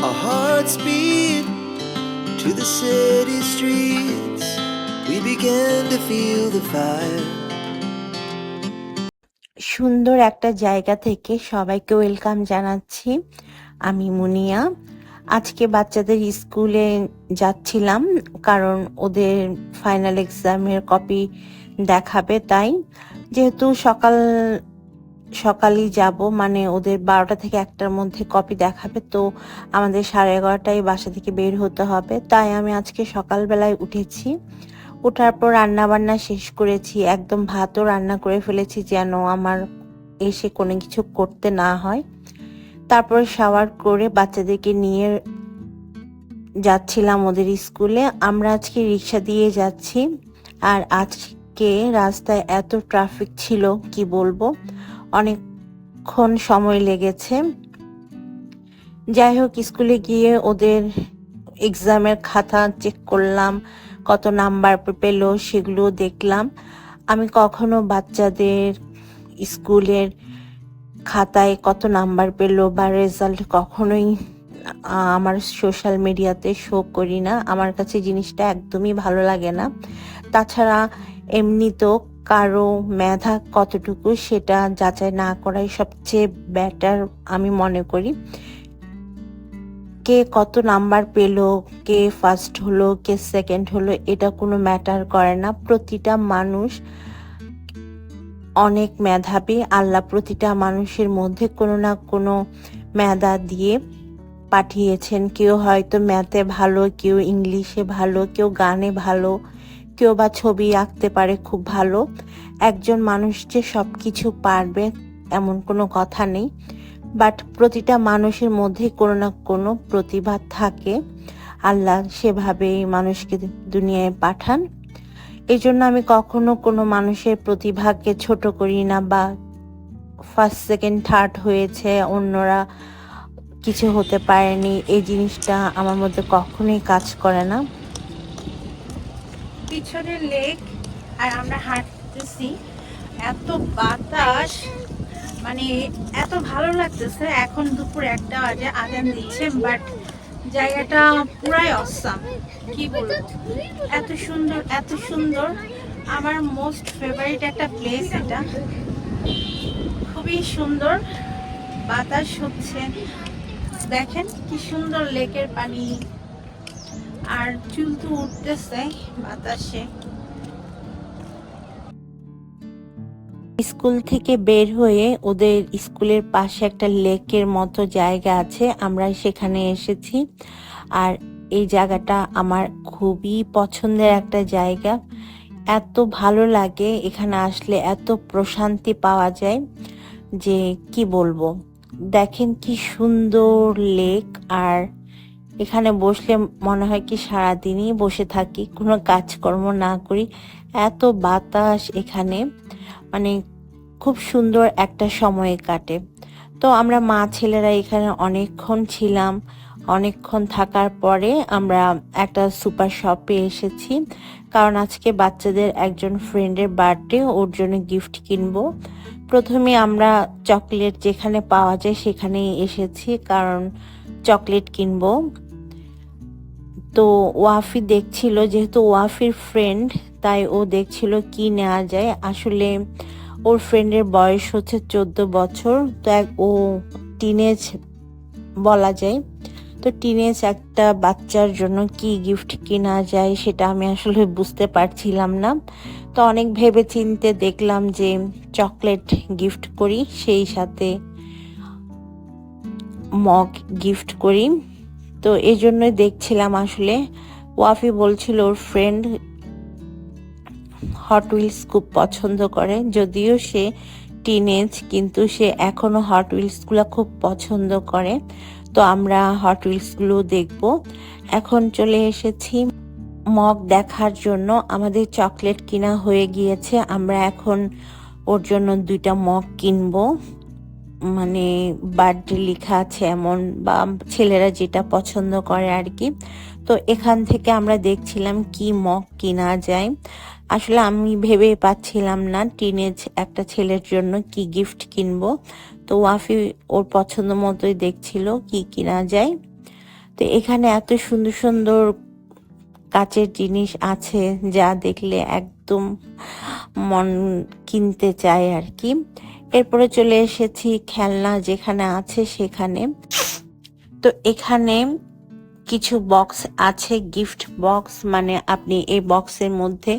Our hearts beat to the city streets. We began to feel the fire. সুন্দর একটা জায়গা থেকে সবাইকে ওয়েলকাম জানাচ্ছি আমি মুনিয়া আজকে বাচ্চাদের স্কুলে যাচ্ছিলাম কারণ ওদের ফাইনাল এক্সামের কপি দেখাবে, তাই যেহেতু সকাল সকালই যাব। মানে ওদের বারোটা থেকে একটার মধ্যে কপি দেখাবে। তো আমাদের সাড়ে এগারোটায় বাসা থেকে বের হতে হবে। তাই আমি আজকে সকালবেলায় উঠেছি। ওঠার পর রান্না বান্না শেষ করেছি। একদম ভাতও রান্না করে ফেলেছি যেন আমার এসে কোনো কিছু করতে না হয়। তারপর শাওয়ার করে বাচ্চাদেরকে নিয়ে যাচ্ছিলাম ওদের স্কুলে আমরা আজকে রিক্সা দিয়ে যাচ্ছি। আর আজকে রাস্তায় এত ট্রাফিক ছিল, কি বলব? অনেকক্ষণ সময় লেগেছে। যাই হোক স্কুলে গিয়ে ওদের এক্সামের খাতা চেক করলাম, কত নাম্বার পেল সেগুলো দেখলাম। আমি কখনো বাচ্চাদের স্কুলের খাতায় কত নাম্বার পেল বা রেজাল্ট কখনোই আমার সোশ্যাল মিডিয়াতে শো করি না। আমার কাছে জিনিসটা একদমই ভালো লাগে না। তাছাড়া এমনিতেও কারও মেধা কতটুকু সেটা যাচাই না করাই সবচেয়ে বেটার আমি মনে করি। কে কত নাম্বার পেল, কে ফার্স্ট হলো, কে সেকেন্ড হলো, এটা কোনো ম্যাটার করে না। প্রতিটা মানুষ অনেক মেধাবী। আল্লাহ প্রতিটা মানুষের মধ্যে কোনো না কোনো মেধা দিয়ে পাঠিয়েছেন। কেউ হয়তো ম্যাথে ভালো, কেউ ইংলিশে ভালো, কেউ গানে ভালো। কেউ বা ছবি আঁকতে পারে খুব ভালো। একজন মানুষ যে সব কিছু পারবে এমন কোনো কথা নেই। বাট প্রতিটা মানুষের মধ্যে কোনো না কোনো প্রতিভা থাকে। আল্লাহ সেভাবেই মানুষকে দুনিয়ায় পাঠান। এই জন্য আমি কখনো কোনো মানুষের প্রতিভাকে ছোট করি না বা ফার্স্ট সেকেন্ড থার্ড হয়েছে, অন্যরা কিছু হতে পারেনি। এই জিনিসটা আমার মধ্যে কখনোই কাজ করে না। পিছনে লেক আর আমরা হাঁটতেছি। এত বাতাস মানে এত ভালো লাগতেছে। এখন দুপুর একটা বাজে, আজান দিচ্ছে বাট জায়গাটা পুরাই অসাম কি বলব? এত সুন্দর এত সুন্দর। আমার মোস্ট ফেভারিট একটা প্লেস এটা। খুবই সুন্দর। বাতাস হচ্ছে। দেখেন কি সুন্দর লেকের পানি। আর চুল তো উঠতেছে, বাতাসে। স্কুল থেকে বের হয়ে ওদের স্কুলের পাশে একটা লেকের মতো জায়গা আছে, আমরা সেখানে এসেছি। আর এই জায়গাটা আমার খুবই পছন্দের একটা জায়গা। এত ভালো লাগে এখানে আসলে, এত প্রশান্তি পাওয়া যায় যে কি বলব? দেখেন কি সুন্দর লেক আর এখানে বসলে মনে হয় কি সারাদিনই বসে থাকি, কোনো কাজকর্ম না করি। এত বাতাস এখানে মানে খুব সুন্দর একটা সময় কাটে। তো আমরা মা ছেলেরা এখানে অনেকক্ষণ ছিলাম, অনেকক্ষণ থাকার পরে আমরা একটা সুপার শপে এসেছি। কারণ আজকে বাচ্চাদের একজন ফ্রেন্ডের বার্থডে, ওর জন্য গিফট কিনবো। প্রথমে আমরা চকলেট যেখানে পাওয়া যায় সেখানেই এসেছি, কারণ চকলেট কিনবো। তো ওয়াফি দেখছিল, যেহেতু ওয়াফির ফ্রেন্ড তাই ও দেখছিল কি নেওয়া যায়। আসলে ওর ফ্রেন্ডের বয়স হচ্ছে চোদ্দ বছর, তো এক- ও টিনেজ বলা যায়। তো টিনেজ একটা বাচ্চার জন্য কি গিফট কেনা যায় সেটা আমি আসলে বুঝতে পারছিলাম না। তো অনেক ভেবে চিনতে দেখলাম যে চকলেট গিফট করি, সেই সাথে মগ গিফট করি। তো এই জন্যই দেখছিলাম আসলে। ওয়াফি বলছিল ওর ফ্রেন্ড হট উইলস খুব পছন্দ করে। যদিও সে টিনেজ কিন্তু সে এখনও হট উইলসগুলো খুব পছন্দ করে। তো আমরা হট উইলসগুলো দেখব। এখন চলে এসেছি মগ দেখার জন্য। আমাদের চকলেট কিনা হয়ে গিয়েছে। আমরা এখন ওর জন্য দুইটা মগ কিনবো। মানে বার্থডে লেখা আছে এমন বা ছেলেরা যেটা পছন্দ করে আর কি। তো এখান থেকে আমরা দেখছিলাম কি মগ কিনা যায়। আসলে আমি ভেবে পাচ্ছিলাম না টিনেজ একটা ছেলের জন্য কি গিফট কিনবো। তো ওয়াফি ওর পছন্দ মতোই দেখছিল কি কিনা যায়। তো এখানে এত সুন্দর সুন্দর কাচের জিনিস আছে যা দেখলে একদম মন কিনতে চায় আর কি। এরপরে চলে এসেছি খেলনা যেখানে আছে সেখানে। তো এখানে কিছু বক্স আছে গিফট বক্স মানে আপনি এই বক্সের মধ্যে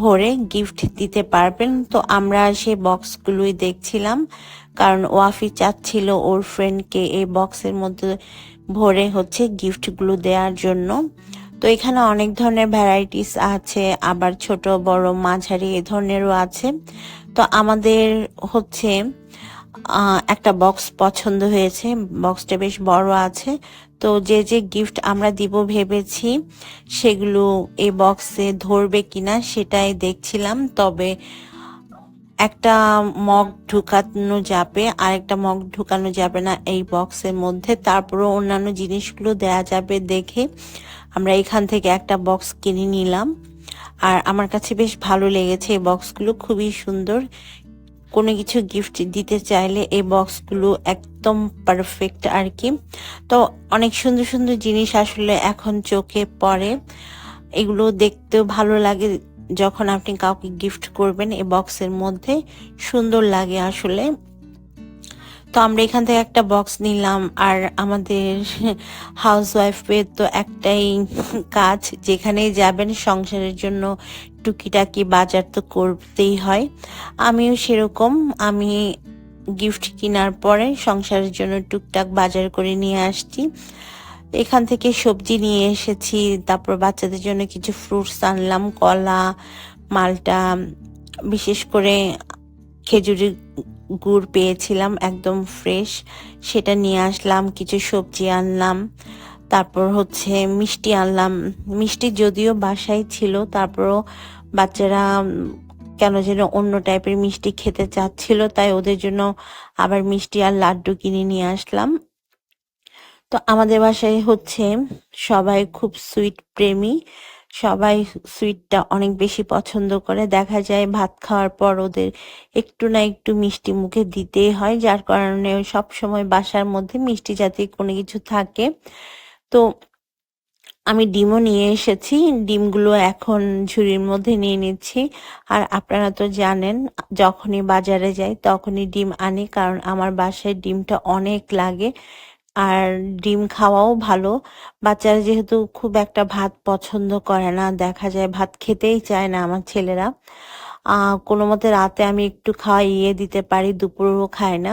ভরে গিফট দিতে পারবেন। তো আমরা সেই বক্সগুলোই দেখছিলাম, কারণ ওয়াফি চাচ্ছিল ওর ফ্রেন্ডকে এই বক্সের মধ্যে ভরে হচ্ছে গিফটগুলো দেওয়ার জন্য। তো এখানে অনেক ধরনের ভ্যারাইটিস আছে, আবার ছোট, বড়, মাঝারি এ ধরনেরও আছে। তো আমাদের হচ্ছে একটা বক্স পছন্দ হয়েছে বক্সটা বেশ বড় আছে। তো যে যে গিফট আমরা দিব ভেবেছি, সেগুলো এই বক্সে ধরবে কিনা সেটাই দেখছিলাম, তবে একটা মগ ঢুকানো যাবে আর একটা মগ ঢুকানো যাবে না এই বক্সের মধ্যে। তারপরও অন্যান্য জিনিসগুলো দেয়া যাবে দেখে আমরা এখান থেকে একটা বক্স কিনে নিলাম। আর আমার কাছে বেশ ভালো লেগেছে এই বক্সগুলো, খুবই সুন্দর। কোনো কিছু গিফট দিতে চাইলে এই বক্সগুলো একদম পারফেক্ট আর কি। তো অনেক সুন্দর সুন্দর জিনিস আসলে এখন চোখে পড়ে। এগুলো দেখতেও ভালো লাগে যখন আপনি কাউকে গিফট করবেন এই বক্সের মধ্যে, সুন্দর লাগে আসলে। তো আমরা এখান থেকে একটা বক্স নিলাম আর আমাদের হাউস ওয়াইফের তো একটাই কাজ, যেখানেই যাবেন সংসারের জন্য টুকিটাকি বাজার তো করতেই হয়। আমিও সেরকম, আমি গিফট কেনার পরে সংসারের জন্য টুকটাক বাজার করে নিয়ে আসছি। এখান থেকে সবজি নিয়ে এসেছি, তারপর বাচ্চাদের জন্য কিছু ফ্রুটস আনলাম, কলা, মালটা, বিশেষ করে খেজুরের গুড় পেয়েছিলাম একদম ফ্রেশ সেটা নিয়ে আসলাম, কিছু সবজি আনলাম, তারপর হচ্ছে মিষ্টি আনলাম, মিষ্টি যদিও বাসায় ছিল, তারপরও বাচ্চারা কেন যেন অন্য টাইপের মিষ্টি খেতে চাচ্ছিল, তাই ওদের জন্য আবার মিষ্টি আর লাড্ডু কিনে নিয়ে আসলাম। তো আমাদের বাসায় হচ্ছে সবাই খুব সুইট প্রেমী। সবাই সুইটটা অনেক বেশি পছন্দ করে। দেখা যায় ভাত খাওয়ার পর ওদের একটু না একটু মিষ্টি মুখে দিতেই হয়, যার কারণে সব সময় বাসার মধ্যে মিষ্টি জাতীয় কোনো কিছু থাকে। তো আমি ডিমও নিয়ে এসেছি। ডিমগুলো এখন ঝুড়ির মধ্যে নিয়ে নিচ্ছি। আর আপনারা তো জানেন, যখনই বাজারে যাই তখনই ডিম আনি, কারণ আমার বাসায় ডিমটা অনেক লাগে। আর ডিম খাওয়াও ভালো। বাচ্চারা যেহেতু খুব একটা ভাত পছন্দ করে না, দেখা যায় ভাত খেতেই চায় না আমার ছেলেরা। কোনো মতে রাতে আমি একটু খাইয়ে দিতে পারি, দুপুরও খায় না।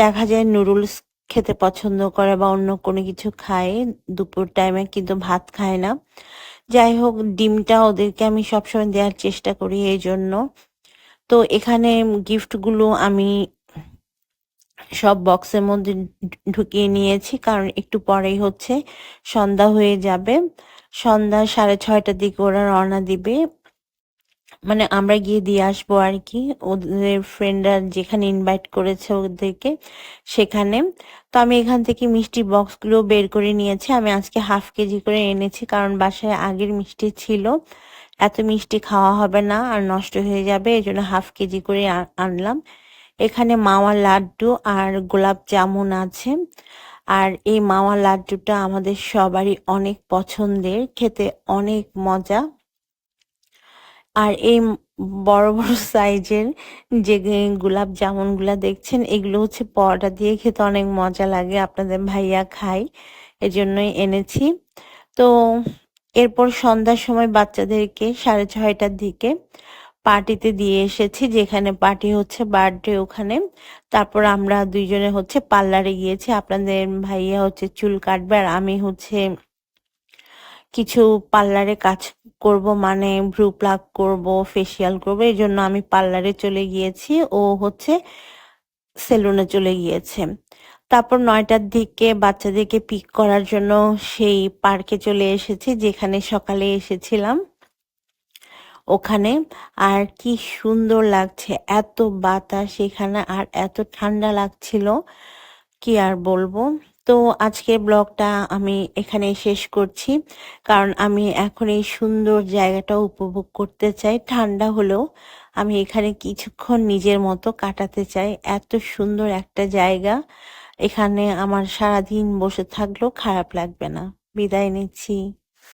দেখা যায় নুডলস খেতে পছন্দ করে বা অন্য কোনো কিছু খায়, দুপুর টাইমে কিন্তু ভাত খায় না। যাই হোক, ডিমটা ওদেরকে আমি সবসময় দেওয়ার চেষ্টা করি এই জন্য। তো এখানে গিফটগুলো আমি সব বক্সের মধ্যে ঢুকিয়ে নিয়েছি, কারণ একটু পরেই হচ্ছে সন্ধ্যা হয়ে যাবে। সন্ধ্যা সাড়ে ছয়টার দিকে ওরা রওনা দিবে। মানে আমরা গিয়ে দিয়ে আসব আর কি। ওদের ফ্রেন্ডরা যেখানে ইনভাইট করেছে ওদেরকে সেখানে। তো আমি এখান থেকে মিষ্টি বক্সগুলো বের করে নিয়েছি। আমি আজকে হাফ কেজি করে এনেছি, কারণ বাসায় আগের মিষ্টি ছিল। এত মিষ্টি খাওয়া হবে না আর নষ্ট হয়ে যাবে এই জন্য হাফ কেজি করে আনলাম এখানে মাওয়া লাড্ডু আর গোলাপ জামুন আছে। আর এই মাওয়া লাড্ডুটা আমাদের সবারই অনেক পছন্দের, খেতে অনেক মজা। আর এই বড় বড় সাইজের যে গোলাপ জামুনগুলা দেখছেন, এগুলো হচ্ছে পরোটা দিয়ে খেতে অনেক মজা লাগে, আপনাদের ভাইয়া খায়, এজন্যই এনেছি। তো এরপর সন্ধ্যার সময় বাচ্চাদেরকে সাড়ে ছয়টার দিকে পার্টিতে দিয়ে এসেছি, যেখানে পার্টি হচ্ছে বার্থডে ওখানে। তারপর আমরা দুইজনে হচ্ছে পার্লারে গিয়েছি। আপনাদের ভাইয়া হচ্ছে চুল কাটবে আর আমি হচ্ছে কিছু পার্লারে কাজ করব মানে ভ্রু প্লাক করব, ফেসিয়াল করব। এই জন্য আমি পার্লারে চলে গিয়েছি। ও হচ্ছে সেলুনে চলে গিয়েছে। তারপর নয়টার দিকে বাচ্চাদেরকে পিক করার জন্য সেই পার্কে চলে এসেছি, যেখানে সকালে এসেছিলাম। ওখানে। আর কি সুন্দর লাগছে, এত বাতাস এখানে আর এত ঠান্ডা লাগছিল, কি আর বলব। তো আজকে ব্লগটা আমি এখানে শেষ করছি, কারণ আমি এখন এই সুন্দর জায়গাটা উপভোগ করতে চাই। ঠান্ডা হলেও আমি এখানে কিছুক্ষণ নিজের মতো কাটাতে চাই। এত সুন্দর একটা জায়গা, এখানে আমার সারাদিন বসে থাকলেও খারাপ লাগবে না। বিদায় নিচ্ছি।